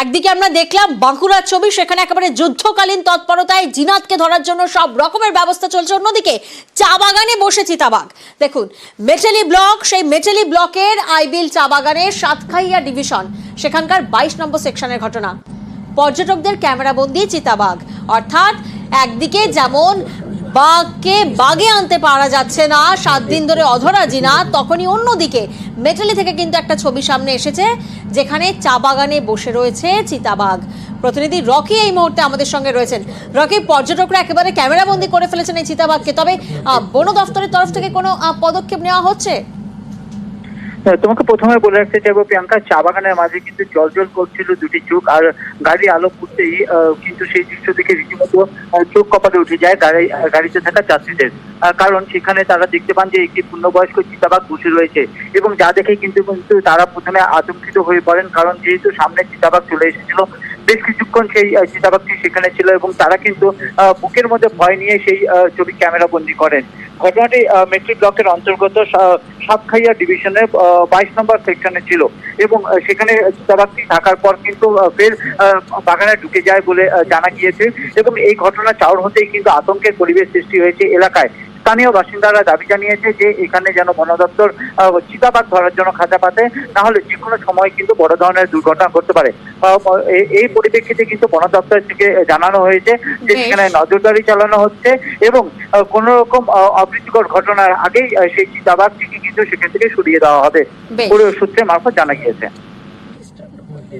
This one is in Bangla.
একদিকে আমরা দেখলাম বাঁকুড়ার ছবি, সেখানে একেবারে যুদ্ধকালীন তৎপরতায় জিনাতকে ধরার জন্য সব রকমের ব্যবস্থা চলছে। অন্যদিকে চা বাগানে বসে চিতাবাঘ দেখুন, মেটেলি ব্লক, সেই মেটেলি ব্লকের আইবিল চা বাগানের সাতখাইয়া ডিভিশন, সেখানকার বাইশ নম্বর সেকশনের ঘটনা। পর্যটকদের ক্যামেরাবন্দি চিতাবাঘ। অর্থাৎ একদিকে যেমন বাঘকে বাগে আনতে পারা যাচ্ছে না। সাত দিন ধরে অধরা জিনা, তখনই অন্যদিকে মেটালি থেকে কিন্তু একটা ছবি সামনে এসেছে, যেখানে চা বাগানে বসে রয়েছে চিতাবাঘ। প্রতিনিধি রকি এই মুহূর্তে আমাদের সঙ্গে রয়েছেন। রকি, পর্যটকরা একেবারে ক্যামেরাবন্দি করে ফেলেছেন এই চিতাবাঘকে। তবে বন দফতরের তরফ থেকে কোনো পদক্ষেপ নেওয়া হচ্ছে? তোমাকে প্রথমে বলে রাখতে চাইব প্রিয়াঙ্কা চা বাগানের মাঝে কিন্তু জল জল করছিল দুটি চোখ আর গাড়ি আলো আহ, কিন্তু সেই দৃশ্য দেখে রীতিমতো চোখ কপালে উঠে যায় গাড়ি গাড়িতে থাকা যাত্রীদের। কারণ সেখানে তারা দেখতে পান যে একটি পূর্ণবয়স্ক চিতাবাঘ বসে রয়েছে এবং যা দেখে কিন্তু কিন্তু তারা প্রথমে আতঙ্কিত হয়ে পড়েন কারণ যেহেতু সামনে চিতাবাঘ চলে এসেছিল বেশ কিছুক্ষণ সেই চিতাবাঘটি সেখানে ছিল এবং তারা কিন্তু বুকের মধ্যে ভয় নিয়ে সেই ছবি ক্যামেরা বন্দি করেন। ঘটনাটি মেট্রিক ব্লকের অন্তর্গত সাতখাইয়া ডিভিশনের বাইশ নম্বর সেকশনে ছিল। এবং সেখানে চিতাবাঘটি থাকার পর কিন্তু ফের বাগানে ঢুকে যায় বলে জানা গিয়েছে। এবং এই ঘটনা চাউর হতেই কিন্তু আতঙ্কের পরিবেশ সৃষ্টি হয়েছে এলাকায়। স্থানীয় বাসিন্দারা দাবি জানিয়েছে যে এখানে যেন বন দপ্তর চিতাবাঘ ধরার জন্য খাঁচা পাতে না হলে যে কোনো সময় কিন্তু বড় ধরনের দুর্ঘটনা ঘটতে পারে। এই পরিপ্রেক্ষিতে কিন্তু বন দপ্তর থেকে জানানো হয়েছে যে। সেখানে নজরদারি চালানো হচ্ছে এবং কোনো রকম অপ্রীতিকর ঘটনার আগেই সেই চিতাবাঘটিকে কিন্তু সেখান থেকে সরিয়ে দেওয়া হবে। পুরো সূত্রে মারফত জানা গিয়েছে।